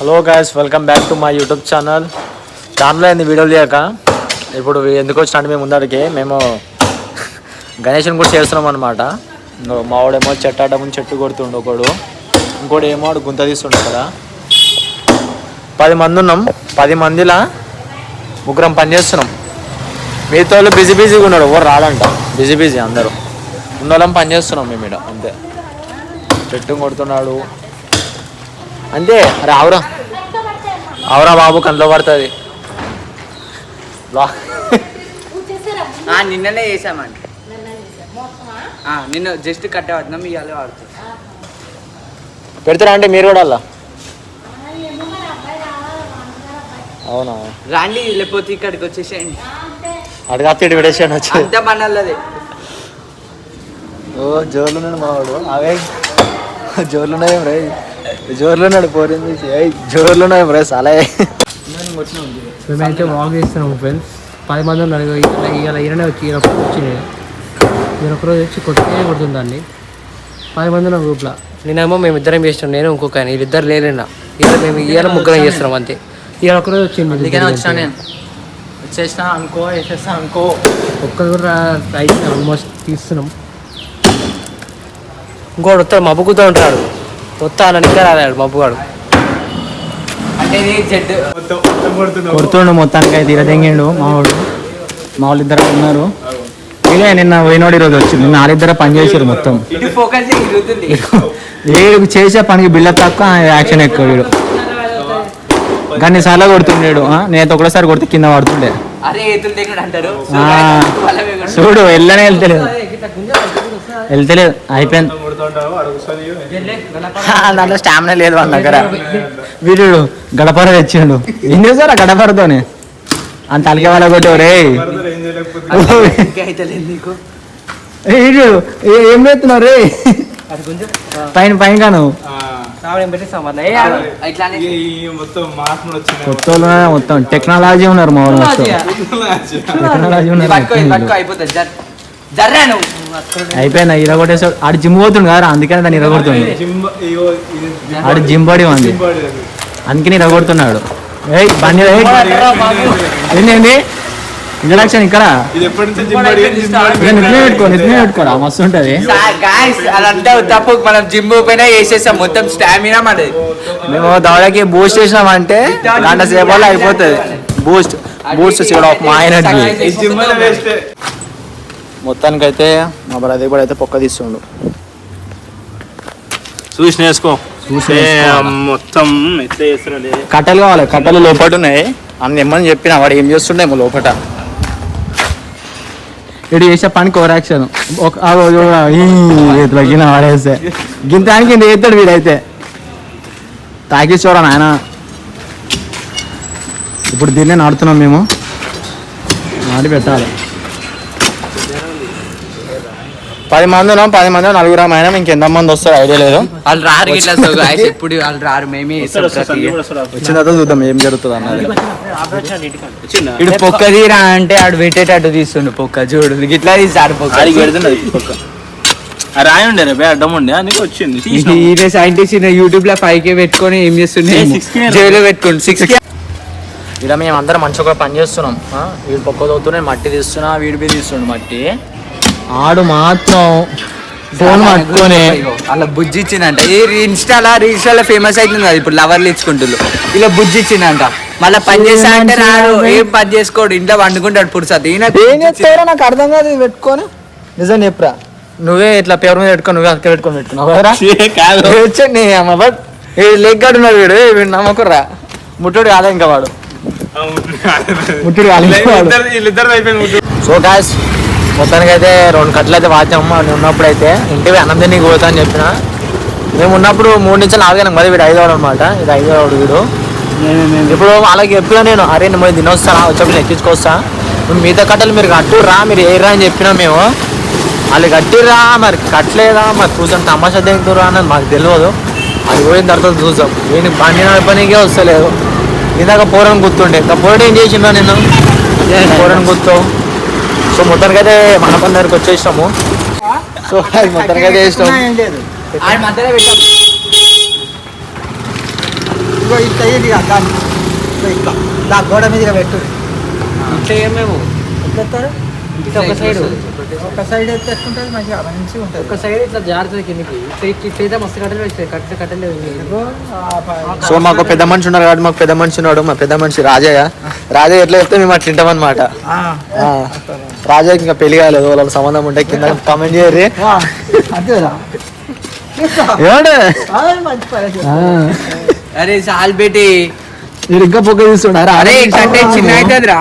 Hello guys welcome back to my YouTube channel దానిలో ఏంది వీడియోలు చేయక ఇప్పుడు ఎందుకు వచ్చినట్టు మేము ముందడికి? మేము గణేష్ని కూడా చేస్తున్నాం అనమాట మావాడేమో వాడేమో చెట్టు ముందు చెట్టు కొడుతుండు ఒకడు. ఇంకోటి ఏమో వాడు గుంత తీస్తుండే కదా పది మంది ఉన్నాం. పది మందిలా ముగ్గురం పని చేస్తున్నాం. మిగతా వాళ్ళు బిజీ బిజీగా ఉన్నాడు ఎవరు రాడంట బిజీ బిజీ అందరూ. ఉన్న వాళ్ళం పని చేస్తున్నాం మేము ఇక్కడ అంతే. చెట్టు కొడుతున్నాడు. అంతే అరే ఆవురా. ఆవురా బాబు కళ్ళు పడుతుంది. ఆ, నిన్ననే చేసామండి ఆ, నిన్న జస్ట్ కట్టే పడుతున్నాం ఇవాళ వాడుతున్నాం పెడతారా అంటే మీరు కూడా అలా అవునా? రాండి లేకపోతే ఇక్కడికి వచ్చేసేయండి. అడగా తిడి విడేసాను వచ్చి అంత మనల్లదే. ఓ జోర్లు ఉన్నాడు మావాడు. అవే జోర్లు ఉన్నాయి రే? జోర్లు ఉన్నాడు పోరింది ఏయ్, జోర్లు ఉన్నాయి రే చాలా. మేమైతే వాక్ చేస్తున్నాము ఫ్రెండ్స్ పది మంది ఉన్నారు ఇలా ఇలా ఈయననే వచ్చి ఈయన వచ్చింది ఈయన ఒకరోజు వచ్చి కొట్టే కొడుతుందండి. పది మంది ఉన్నాం గ్రూప్లో నేనేమో మేము ఇద్దరం చేస్తున్నాం నేను ఇంకొక ఆయన వీళ్ళిద్దరు లేరేనా ఇలా మేము ఇవాళ ముగ్గురం చేస్తున్నాం అంతే. ఈయన ఒకరోజు వచ్చింది అందుకనే వచ్చినా నేను. వచ్చేసిన అనుకో వేసేస్తా అనుకో. ఒక్కరు కూడా ఆల్మోస్ట్ తీస్తున్నాం. ఇంకోటి వస్తాడు మబ్బుకుతూ ఉంటాడు. వస్తా అలా ఇంకా రాలేడు మబ్బుగాడు. అంటే ఇది జెడ్ కొడుతుండు మొత్తానికి అయితే ఇరదెంగిండు మావాడు. మా వాళ్ళు ఇద్దరు ఉన్నారు. ఇదే నిన్న పోయినోడు ఈరోజు వచ్చింది నిన్న వాళ్ళిద్దరు పని చేసారు మొత్తం. వీడు చేసే పనికి బిల్ల తక్కువ యాక్షన్ ఎక్కువ వీడు. కానీ సార్లు కొడుతుండేడు. ఆ? నేనైతే ఒకటేసారి కొడితే కింద పడుతుండే. చూడు వెళ్ళనే వెళ్తలేదు. వెళ్తలేదు అయిపోయింది. దాంట్లో స్టామినా లేదు వాళ్ళ దగ్గర. వీడు గడపర తెచ్చిండు. ఏం చేశారు ఆ గడపరతోని? అంత అలికే వాళ్ళ కొట్టావు రే వీడు ఏ- చేస్తున్నావు రే అది కొంచెం. పైన పైన కాను. కొత్త మొత్తం టెక్నాలజీ ఉన్నారు మా వాళ్ళు మొత్తం. టెక్నాలజీ ఉన్నారు అయిపోయినా ఇరగొట్టేసాడు. ఆడు జిమ్ పోతుండు కదా అందుకని దాన్ని ఇరగొడుతుంది. ఆడు జిమ్ బాడీ ఉంది. అందుకని ఇరగొడుతున్నాడు. ఏయ్ బండి ఏయ్. ఏంటి ఇంట్రడక్షన్ ఇక్కడ? పెట్టుకోరా మస్తు ఉంటది. అదంతా తప్పు. మనం జిమ్ పోయినా వేసేసాం మొత్తం స్టామినా మనది మేము దవడకి బూస్ట్ చేసినామంటే గంట సేపట్లో అయిపోతుంది. బూస్ట్ బూస్ట్ ఆఫ్ మా ఎనర్జీ మొత్తానికి అయితే మా బ్రదర్ కూడా అయితే పొక్క తీస్తుండు. చూసి నేర్చుకో ఏ, మొత్తం ఎట్లా కట్టెలు కావాలి కట్టెలు లోపల ఉన్నాయి. అన్న ఇమ్మని చెప్పిన వాడు ఏం చేస్తుండేమో లోపట. ఇటు చేసే పనికి ఓవర్ యాక్షన్ ఒక గిన్నె వాడేస్తే. గింతానికి ఇంత చేస్తాడు వీడైతే. తాకిచ్చోరా నాయన? ఇప్పుడు దీన్నే నాడుతున్నాం మేము. నాడి పెట్టాలి. పది మంది ఉన్నాం పది మంది నలుగురు అయినా ఇంకెంత మంది వస్తారు ఐడియా లేదు. వాళ్ళు రారు ఇట్లా సో గాయస్ ఎప్పుడు వాళ్ళు రారు మేమే. వచ్చిన తర్వాత చూద్దాం ఏం జరుగుతుంది అన్నది. ఇడు పొక్క తీరా అంటే ఆడు పెట్టేటట్టు తీస్తుండు పొక్క చూడు. ఇట్లా తీసాడు పొక్క. పక్క. ఆ రాయి ఉండే రే అడ్డం ఉండే. అందుకే వచ్చింది సైంటిస్ట్ యూట్యూబ్లో ఫైవ్ కే పెట్టుకొని ఏం చేస్తుండే? ఏ, 6K రా. జైలు పెట్టుకోండి. సిక్స్ కే ఇక్కడ మేము అందరం మంచిగా పని చేస్తున్నాం. ఆ? వీడు పక్క చదువుతూనే మట్టి తీస్తున్నా వీడి బి తీస్తుండు మట్టి. ఆడు మాత్రం ఫోన్ పట్టుకొని అలా బుజ్జి ఇచ్చిందంట ఈ ఇన్స్టాలా రీల్స్లో ఫేమస్ అవుతుంది కదా ఇప్పుడు లవర్లు ఇచ్చుకుంటున్నారు ఇలా బుజ్జి ఇచ్చిందంట మళ్ళీ పని చేస్తా అంటే రాడు. ఏం పని చేసుకోడు? ఇంట్లో వండుకుంటాడు పురుసత్ ఈయన ఏం నాకు అర్థం కాదు ఇది పెట్టుకొని. నిజం చెప్పురా? నువ్వే ఇట్లా పేరు మీద పెట్టుకొని నువ్వే అక్క పెట్టుకొని పెట్టుకున్నావు బట్ ఏ లెగ్ గాడు ఉన్నాడు వీడు. వీడు నమ్మకుర్రా? ముట్టుడు కాలే ఇంకా వాడు. ముట్టుడు కాలే సో గాయస్ మొత్తానికి అయితే రెండు కట్టలు అయితే వాచాము. అని ఉన్నప్పుడు అయితే ఇంటికి అన్నం తిని పోతా అని చెప్పిన. మేము ఉన్నప్పుడు మూడు నుంచి నాలుగు గంటలకు మరి వీడు ఐదోడు అనమాట ఇది ఐదోడు వీడు. ఇప్పుడు వాళ్ళకి చెప్పినా నేను అరే నేను పోయి వచ్చేప్పుడు ఎక్కించుకొస్తా. మిగతా కట్టలు మీరు కట్టుర్రా మీరు ఏరా అని చెప్పినా మేము. వాళ్ళు కట్టిర్రా మరి కట్టలేదా మరి చూసాం తమాషా దిగుతురా అన్నది మాకు తెలియదు. అది పోయిన తర్వాత చూసాం నేను బండి నడపనికే వస్తలేదు. ఇందాక పోరని గుర్తుండే. ఇంకా పోరడు ఏం చేసిండ్రా నేను పోరని గుర్తు. సో మొత్తానికి అయితే మన పని దగ్గరికి వచ్చేసాము సో మొత్తానికి అయితే ఇట్లా దా గోడ మీదగా పెట్టు. మేము ఒక సైడ్. ఒక సైడ్ మంచిగా మంచిగా ఉంటుంది. ఒక సైడ్ ఇట్లా జారుతుంది కిందకి. మస్తు కట్టలు వచ్చాయి కట్టలు కట్టలేదు సో మాకు పెద్ద మనిషి ఉన్నారు కాబట్టి మాకు పెద్ద మనిషి ఉన్నాడు. మా పెద్ద మనిషి రాజయ్య. రాజయ్య ఎట్లా చెప్తే మేము అట్లా తింటాం అనమాట ఆ, రాజయ్యకి ఇంకా పెళ్ళి కాలేదు వాళ్ళ సంబంధం ఉంటే కింద కామెంట్ చేయరు అరే సాల్ పెట్టి మీరు ఇంకా పొగ తీస్తున్నారా అరే చిన్న అవుతుందిరా.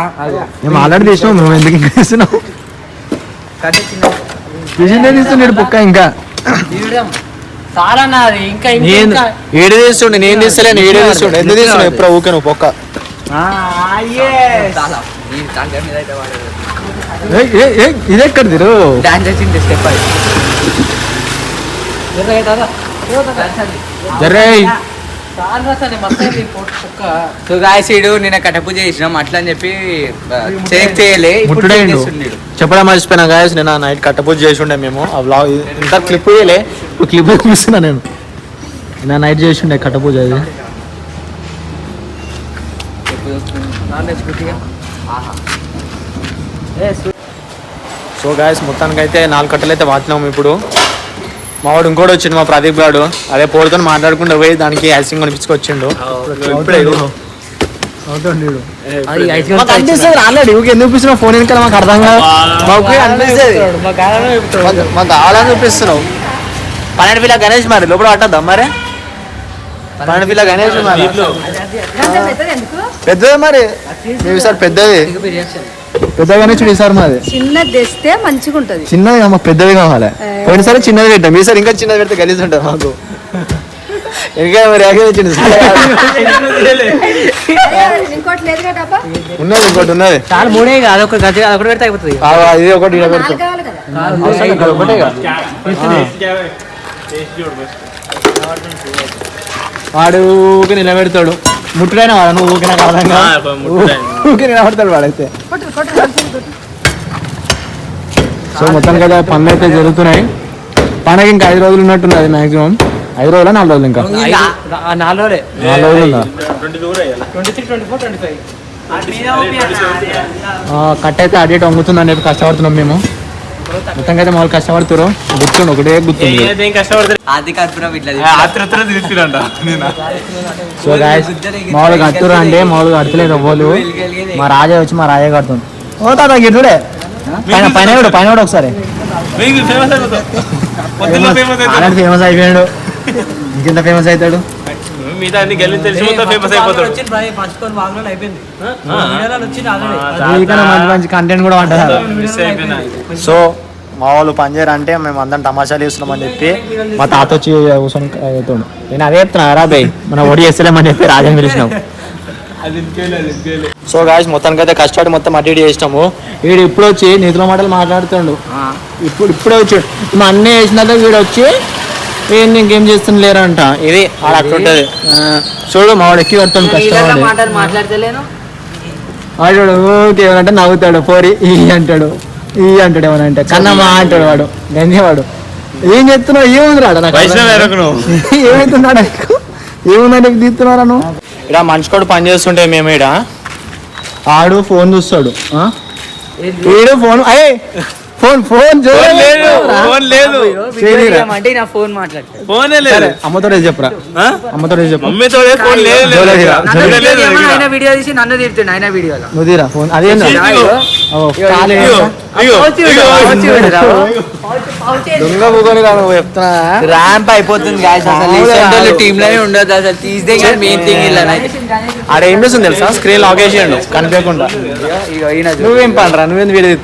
మేము ఆల్రెడీ తీసినాం మేము ఎందుకు ఇంకా తీస్తున్నాం? తీసిందే తీస్తున్నాడు పొక్క ఇంకా. చాలా నాది ఇంకా ఇంకా నేను ఇంకా. ఏడు తీస్తుండే నేను తీస్తలేను ఏడు తీస్తుండే. ఎందుకు తీస్తున్నావు? ఎప్పుడు ఊకే నువ్వు పొక్క చాలా ఈ తలకాయ మీద అయితే వాడదు. ఇది ఎక్కడ తిరు డాన్స్ చేసింది స్టెప్ అది ఎర్ర అవుతుందా? జర్రే చాలా రాసాను మస్తు అయింది ఈ పొట్టు కుక్క సో గాయస్ ఈడు నిన్న కటపూజ చేసినాం అట్లా అని చెప్పి చేక్ చేయలే. చెప్పడం మర్చిపోయినా గాయస్ నేను నైట్ కట్టపూజ చేసి ఉండే మేము ఆ బ్లాగ్ ఇంత క్లిప్ వేయలే ఇప్పుడు క్లిప్ చూపిస్తున్నా నేను నా నైట్ చేసి ఉండే కట్టపూజ అది నాన్ వెజ్. సో గాయస్ మొత్తానికి అయితే నాలుగు కట్టలు అయితే వాటినాము ఇప్పుడు. మా వాడు ఇంకోటి వచ్చిండు మా ప్రదీప్ గాడు. అదే పోడుతో మాట్లాడుకుంటూ పోయి దానికి ఐసింగ్ కొనిపించుకొచ్చిండు. అనిపిస్తుంది రాలేడు ఎందుకు చూపిస్తున్నావు ఫోన్ వెనకాల మాకు అర్థం కాదు. మాకు అనిపిస్తుంది? కావాలని చూపిస్తున్నావు. పన్నెండు పిల్ల గణేష్ మరి లోపల పట్టద్దా మరి? పన్నెండు పిల్ల గణేష్ మరి. పెద్దది మరి. సార్ పెద్దది. ఇంకా రియాక్షన్ పెద్ద గణేష్ ఈసారి మాది. చిన్నది తెస్తే మంచిగా ఉంటది చిన్నది మాకు పెద్దది కావాలి. పోయినసారి చిన్నది పెట్టాం ఈసారి ఇంకా చిన్నది పెడితే గలీజ్ ఉంటుంది మాకు. ఇంకా మరి డబ్బా ఉన్నది ఇంకోటి ఉన్నది. చాలా మూడే అదొక గజ అదొకటి పెడితే అయిపోతుంది. ఇది ఒకటి ఈడ పెడతాం ఇక్కడ ఒకటే. వాడు నిలబెడతాడు. ముట్టుడైనా వాడు నువ్వు ఊకినా అర్థం ఆ, కాదు ముట్టుడైన. ఊకే నిలబడతాడు వాడైతే. సో మొత్తానికి అయితే పనులు అయితే జరుగుతున్నాయి. పండగ ఇంకా ఐదు రోజులు ఉన్నట్టున్నది మాక్సిమం ఐదు రోజులు నాలుగు రోజులు ఇంకా? నాలుగు రోజులే. నాలుగు కట్ అయితే అడిగేట్ వంగుతుందని చెప్పి కష్టపడుతున్నాం మేము. మొత్తంగా అయితే మామూలు కష్టపడుతురు గుర్తుండు ఒకటే గుర్తుంది. సో గాయస్ మామూలుగా కడుతురు అంటే మామూలుగా కడతలేదు అవ్వలు మా రాజా వచ్చి మా రాజా కడుతుంది ఓ తాత గిట్టుడే పైన పైన కూడా పైన కూడా ఒకసారి. ఫేమస్ అయిపోయాడు. ఇంకెంత ఫేమస్ అవుతాడు? మిగతా అన్ని తెలిసి మొత్తం ఫేమస్ అయిపోతాడు. పంచుకొని అయిపోయింది. మంచి కంటెంట్ కూడా ఉంటుంది. మిస్ అయిపోయినా. సో మా వాళ్ళు పనిచేయరు అంటే మేము అందరం తమాషాలు చేస్తున్నాం అని చెప్పి మా తాత వచ్చి కూర్చొని అవుతాడు. నేను అదే చెప్తున్నా రా బై మనం ఒడి చేస్తలేమని చెప్పి రాజని పిలిచినాం. సో గాయస్ మొత్తానికి అయితే కష్టపడి మొత్తం అటు ఇటు చేసినాము. వీడు ఇప్పుడు వచ్చి నిధుల మాటలు మాట్లాడుతుండు. ఇప్పుడు ఇప్పుడే వచ్చాడు మా అన్నీ వేసినాక వీడు వచ్చి ఏంది ఇంకేం చేస్తున్న లేరంట ఇది ఆడ అట్లుంటది ఆ, చూడు మా వాడు ఎక్కి కష్టపడి మాటలు మాట్లాడతలేను. వాడు ఏమంటే నవ్వుతాడు పోరి ఈ అంటాడు ఈ అంటాడు ఏమనంటే కన్నమ్మా అంటాడు వాడు గంజేవాడు ఏం చెప్తున్నావు ఏముంది రాడు నాకు. ఏమవుతున్నాడు నీకు? ఏముందని నీకు తీస్తున్నారా నువ్వు? ఇక్కడ మనిషి కూడా పని చేస్తుంటే మేము ఇక్కడ ఆడు ఫోన్ చూస్తాడు ఆ? వీడు ఫోన్ అయ్యే! ఫోన్ ఫోన్ లేదు ఫోన్ లేదు అంటే నా ఫోన్ మాట్లాడతాను ఫోనే లేదు అమ్మతో చెప్పురా ఆ? అమ్మతో చెప్పు మమ్మీతో ఫోన్ లేదు. ఆయన వీడియో తీసి నన్ను తిడుతుండే ఆయన వీడియోలో నువ్వు తీరా ఫోన్. దొంగ పూకొని రా నువ్వు చెప్తున్నా ర్యాంప్ అయిపోతుంది. అసలు. టీమ్లోనే ఉండదు అసలు తీస్తే మెయిన్ థింగ్ ఇలా ఆడ ఏం చేస్తుంది తెలుసా స్క్రీన్ లాక్ చేసిండు కనిపించకుండా నువ్వేం నువ్వేం వీడియో.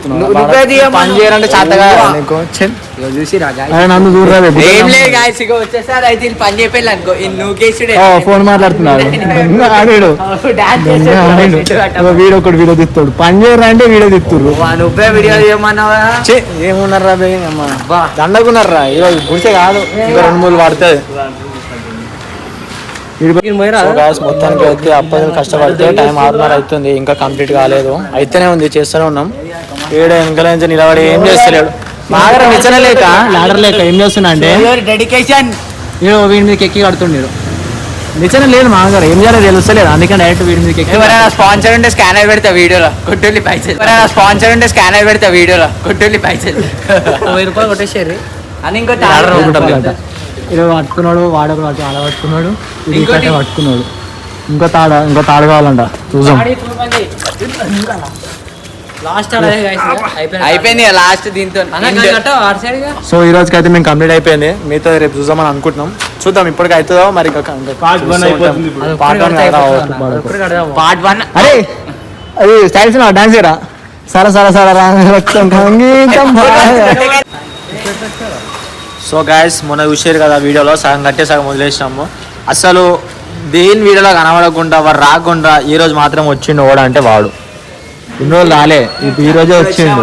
పని చేయాలంటే చేతగా. చూసి నన్ను చూడరా. ఏం లేదు గాయస్ ఇక వచ్చేసారి. అయితే వీళ్ళు పని చెప్పేళ్ళు అనుకో. ఫోన్ మాట్లాడుతున్నాడు. ఆడాడు. వీడియో ఒకటి వీడియో తిత్తాడు పని చేయరా అంటే వీడియో తిత్తుర్రు నువ్వే వీడియో చేయమన్నావా? ఏమున్నారా బే? అమ్మ. దండకున్నారా ఈరోజు గుడిసే కాదు. ఇంకా రెండు మూడు పడుతుంది మొత్తానికి అయితే అప్పటి కష్టపడితే టైం ఆరున్నర అవుతుంది. ఇంకా కంప్లీట్ కాలేదు. అయితేనే ఉంది. చేస్తూనే ఉన్నాం. ఏడు వెనకాల నుంచి నిలబడి ఏం చేస్తలేడు? బాగా నిచ్చన లేక? లాడర్ లేక ఏం చేస్తున్నా అంటే? డెడికేషన్ వీడు వీడి మీదకి ఎక్కి కడుతుండేడు నిజంగా లేదు మా గారు ఏం చేయాలో తెలుస్తలేదు. అందుకే డైరెక్ట్ వీడి మీదకి ఎక్కి ఎవరైనా స్పాన్సర్ ఉంటే స్కానర్ పెడతా వీడియోలో. కొట్టుల్లి పైసలు. ఎవరైనా స్పాన్సర్ ఉంటే స్కానర్ పెడతా వీడియోలో. కొట్టుల్లి పైసలు. వెయ్యి రూపాయలు కొట్టేసారు. అని ఇంకో ఆర్డర్ అనుకుంటాం కదా ఇలా పట్టుకున్నాడు అటు అలా పట్టుకున్నాడు ఇది ఇంకోటి- పట్టుకున్నాడు. ఇంకో తాడ ఇంకో తాడు కావాలంట. చూసాం లాస్ట్ అయిపోయింది లాస్ట్ దీంతో. సో ఈ రోజుకి అయితే మేము కంప్లీట్ అయిపోయింది. మీతో రేపు చూద్దామని అనుకుంటున్నాం. చూద్దాం ఇప్పటికి అవుతుందో? మరి. పార్ట్ వన్ పార్ట్ వన్ అరే అది స్టైల్స్ డాన్స్ రా సర సర సర సో గాయస్ మొన్న చూసారు కదా వీడియోలో సగం కట్టే సగం వదిలేసినాము. అసలు దేని వీడియోలో కనబడకుండా వాడు రాకుండా ఈ రోజు మాత్రం వచ్చిండు ఓడ అంటే వాడు. ఇన్ని రోజులు రాలే ఇప్పుడు ఈ రోజే వచ్చిండు.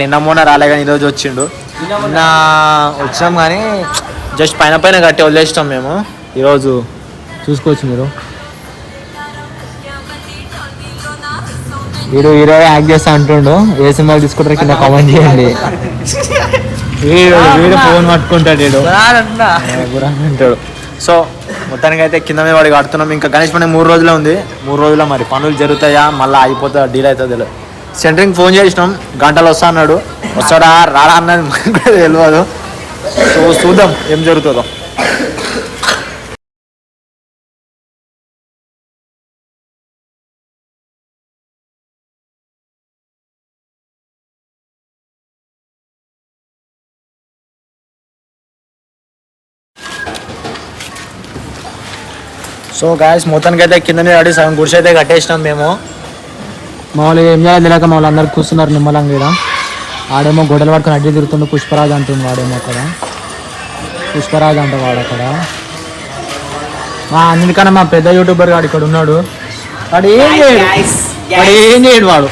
నిన్న మొన్న రాలే కానీ ఈరోజు వచ్చిండు. నిన్న వచ్చినాం కానీ జస్ట్ పైన పైన కట్టి వదిలేసినాం మేము. ఈరోజు చూసుకోవచ్చు మీరు. వీడు హీరో యాక్ట్ చేస్తా అంటుండు. ఏ సినిమాలు తీసుకుంటారు కింద కామెంట్ చేయండి. వీడు వీడు ఫోన్ పట్టుకుంటాడు వీడు. అంటాడు. సో మొత్తానికి అయితే కింద మీద వాడికి కడుతున్నాం ఇంకా గణేష్ పండుగ మూడు రోజులే ఉంది. మూడు రోజుల్లో మరి. పనులు జరుగుతాయా? మళ్ళీ అయిపోతా డీల్ అవుతుందో సెంటరింగ్ ఫోన్ చేసినాం. గంటలు వస్తా అన్నాడు. వస్తాడా? రాడా అన్నది తెలియదు. సో చూద్దాం ఏం జరుగుతుందో. సో గాయస్ మొత్తానికి అయితే కింద మీద పడి సగం గుడిసె అయితే కట్టేసినాం మేము. మామూలుగా ఏం చేయాలి తెలియక మమ్మల్ని అందరు కూర్చున్నారు నిమ్మలంగా ఇక్కడ ఆడేమో గొడవలు పట్టుకొని అడ్డు తిరుగుతుండే పుష్పరాజు అంటుంది వాడేమో అక్కడ. పుష్పరాజు అంట వాడు అక్కడ. మా అందుకన్నా మా పెద్ద యూట్యూబర్ గాడు ఇక్కడ ఉన్నాడు. వాడు ఏం చేయడు? వాడు ఏం చేయడు వాడు?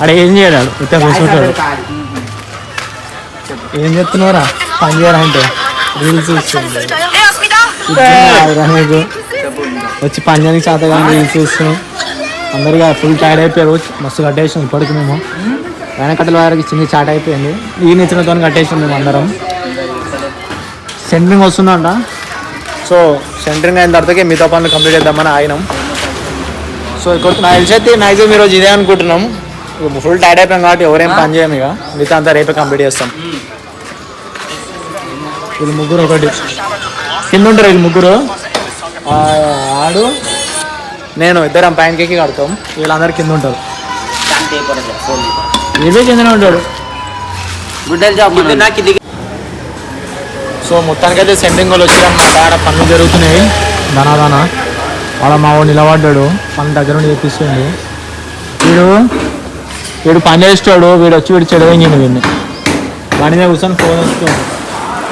వాడు ఏం చేయడు వాడు ఇట్లా కూర్చుంటాడు. ఏం చెప్తున్నారా పని చేయరా అంటే? రీల్స్ చూస్తుంది నీకు వచ్చి పంజానికి చేత కానీ రీల్స్ చూస్తున్నాం అందరిగా ఫుల్ టైర్డ్ అయిపోయారు. మస్తు కట్టేసాం ఇప్పటికి మేము. వెనకట్టల వారికి చిన్న చాట్ అయిపోయింది. ఈ నిచ్చినతో కట్టేసాం మేము అందరం. సెంటరింగ్ వస్తుందంట. సో సెంటరింగ్ అయిన తర్వాతకే మిగతా పనులు కంప్లీట్ చేద్దామని ఆగినాం. సో ఇక్కడ తెలిసి అయితే మ్యాక్సిమం ఈరోజు ఇదే అనుకుంటున్నాం. ఫుల్ టైర్డ్ అయిపోయాం కాబట్టి ఎవరేం పని చేయం ఇక. మిగతా అంతా రేపే కంప్లీట్ చేస్తాం. వీళ్ళు ముగ్గురు ఒకటి. కింద ఉంటారు వీళ్ళు ముగ్గురు. ఆ, ఆడు నేను ఇద్దరం పైనకి ఎక్కి కడతాం. వీళ్ళందరూ కింద ఉంటారు. ఇదే కిందనే ఉంటాడు గుడ్డలు జాబ్ నాకు ఇది సో మొత్తానికి అయితే సెండింగ్ వాళ్ళు వచ్చారన్నమాట ఆడ పనులు జరుగుతున్నాయి. ధనాదాన వాళ్ళ మా వాడు నిలబడ్డాడు. పని దగ్గర నుండి చేపిస్తుండు వీడు వీడు పని చేస్తాడు. వీడు వచ్చి వీడు చెడవేంగిండు వీడిని. వాడి మీద కూర్చొని ఫోన్ వస్తుంది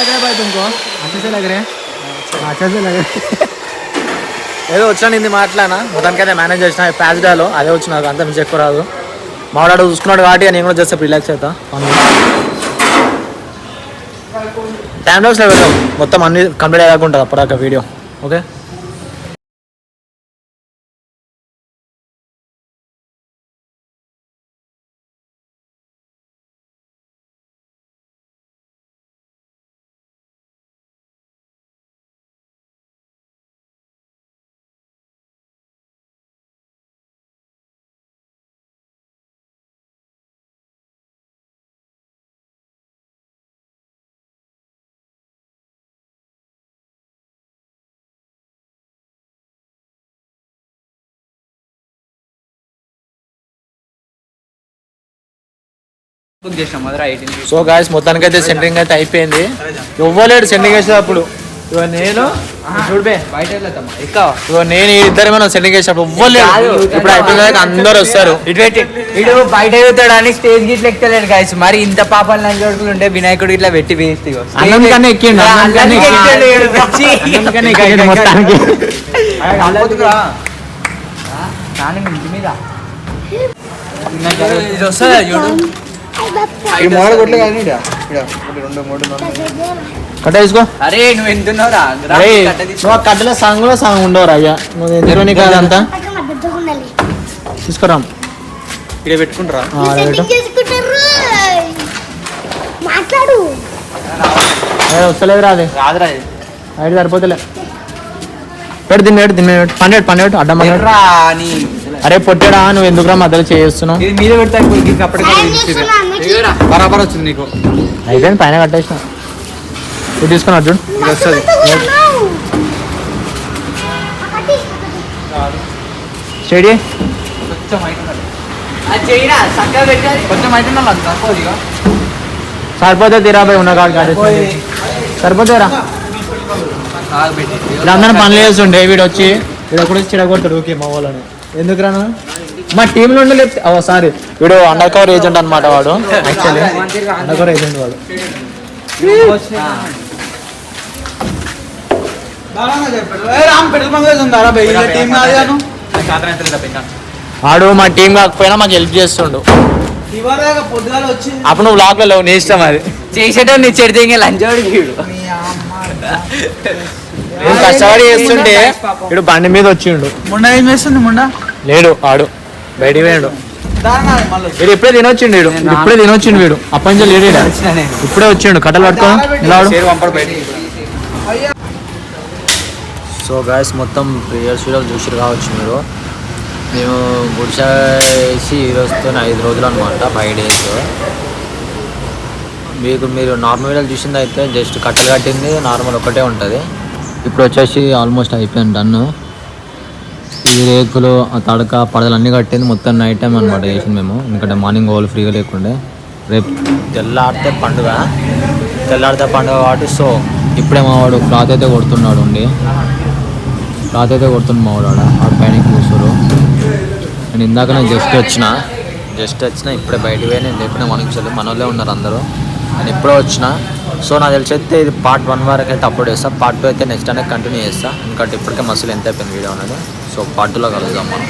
लग रहा है भाई तुमको अच्छे से लग रहे हैं अच्छे से लग रहे ఏదో వచ్చాను ఇది మాట్లాడినా మొత్తానికైతే మేనేజ్ చేసిన ప్యాస్డాలో అదే వచ్చి నాకు అంత మించి ఎక్కువ రాదు మావాడు చూసుకున్నాడు కాబట్టి నేను కూడా చేస్తే రిలాక్స్ అవుతా పనులు టైం లాప్స్లో వెళ్దాం మొత్తం అన్ని కంప్లీట్ అయ్యాక ఉంటుంది అప్పటిదాకా వీడియో ఓకే సో గాయస్ మొత్తానికి అయితే సెంటరింగ్ అయితే అయిపోయింది. ఇవ్వలేడు సెంటరింగ్ వేసేటప్పుడు ఇగో నేను చూడబే ఇగో నేను ఇద్దరు మనం సెట్టింగ్ చేసినప్పుడు ఎవ్వరు లేరు. ఇప్పుడు అయిపోయిన అందరు వస్తారు. ఇటు పెట్టి ఇటు బయట ఎగుతాడని స్టేజ్ గిట్ల ఎక్కలేడు గాయస్ మరి ఇంత పాపాలు నంజోడుకులు ఉంటే వినాయకుడు ఇట్లా పెట్టి వేస్ట్ ఇగో. అన్నం కన్నా ఎక్కిండు, అన్నం కన్నా అన్నం ఎక్కిండు. ఎక్కాడు ఈడు వచ్చి. అందుకని ఇక మొత్తానికి నాన్న మీ ఇంటి మీద ఇది వస్తుందా చూడు కట్ట తీసుకో. అరే నువ్వు ఎంతున్నావురా? అరే నువ్వు ఆ కట్టెల సాంగ్ ఉండవురా అయ్యా నువ్వు ఎందుకు నీకు అదంతా తీసుకురాం ఇక్కడ పెట్టుకుంటారా. మాట్లాడు. ఏ, వస్తలేదు రాదే రాదురా ఇది. అయితే సరిపోతలే. పెట్టు దీన్ని పెట్టు దీన్ని పెట్టు పన్నెండు పన్నెండు అడ్డం పన్నెండు అరే పొట్టాడా నువ్వు ఎందుకురా మధ్యలో చేస్తున్నావు? ఇది మీద పెడతా ఇంక అప్పటికే బరాబర్ వచ్చింది నీకు. అయిపోయింది పైన కట్టేసిన. ఇది తీసుకుని అర్జున్. ఇది వస్తుంది సరిపోతే తీరాబాయి ఉన్న కాడికి కట్టేసి సరిపోతారా అందరం పనులు చేస్తుండే వీడు వచ్చి వీడు కూడా చిడగొడతాడు ఓకే మా వాళ్ళని. ఎందుకు రాను? మా టీంలో ఉండే లేకపోతే ఓ సారీ వీడు అండర్ కవర్ ఏజెంట్ అనమాట వాడు. యాక్చువల్లీ అండర్ కవర్ ఏజెంట్ వాడు. వాడు మా టీం కాకపోయినా మాకు హెల్ప్ చేస్తుండు. అప్పుడు నువ్వు లాక్లో లేవు నీ ఇష్టం అది. చేసేటోడు నీ చెడితే ఇంకా నేను కష్టపడి చేస్తుంటే వీడు బండి మీద వచ్చిండు. మొన్న ఏం చేస్తుంది మొన్న లేడు ఆడు. బయటికి పోయాడు. దాని మళ్ళీ వీడు ఇప్పుడే తినొచ్చిండు వీడు. ఇప్పుడే తినొచ్చిండు వీడు. అప్పటి నుంచి లేడు. ఇప్పుడే వచ్చిండు. కట్టలు పట్టుకో. ఇలా ఆడు. పంపడు బయట సో గాయస్ మొత్తం ప్రియర్స్ వీడియోలు చూసిరు కావచ్చు మీరు. మేము గుడిసె వేసి ఈరోజుతో ఐదు రోజులు అనమాట ఫైవ్ డేస్ మీకు మీరు నార్మల్ వీడియోలు చూసింది అయితే జస్ట్ కట్టలు కట్టింది నార్మల్ ఒకటే ఉంటుంది. ఇప్పుడు వచ్చేసి ఆల్మోస్ట్ అయిపోయింది డన్ను ఈ రేకులు ఆ తడక పడదలు అన్నీ కట్టింది మొత్తం నైట్ టైం అనమాట చేసింది మేము. ఎందుకంటే మార్నింగ్ వాళ్ళు ఫ్రీగా లేకుండే. రేపు తెల్లారితే పండుగ. తెల్లారితే పండుగ కాబట్టి సో ఇప్పుడే మావాడు క్లాత్ అయితే కొడుతున్నాడు ఉండి. క్లాత్ అయితే కొడుతుంది మావాడు ఆడ. ఆడ పైన కూర్చోరు నేను ఇందాక నేను జస్ట్ వచ్చిన. జస్ట్ వచ్చిన ఇప్పుడే బయటికి పోయి నేను చెప్పిన మార్నింగ్ చల్లి మన వాళ్ళే ఉన్నారు అందరూ. నేను ఇప్పుడే వచ్చిన. సో నాకు తెలిసి అయితే ఇది పార్ట్ వన్ వరకు అయితే అప్లోడ్ చేస్తాను పార్ట్ టూ అయితే నెక్స్ట్ అనేది కంటిన్యూ చేస్తా. ఎందుకంటే ఇప్పటికే మసలు ఎంత అయిపోయింది వీడియో అనేది. సో పార్ట్ టూలో కలుద్దాం మనం.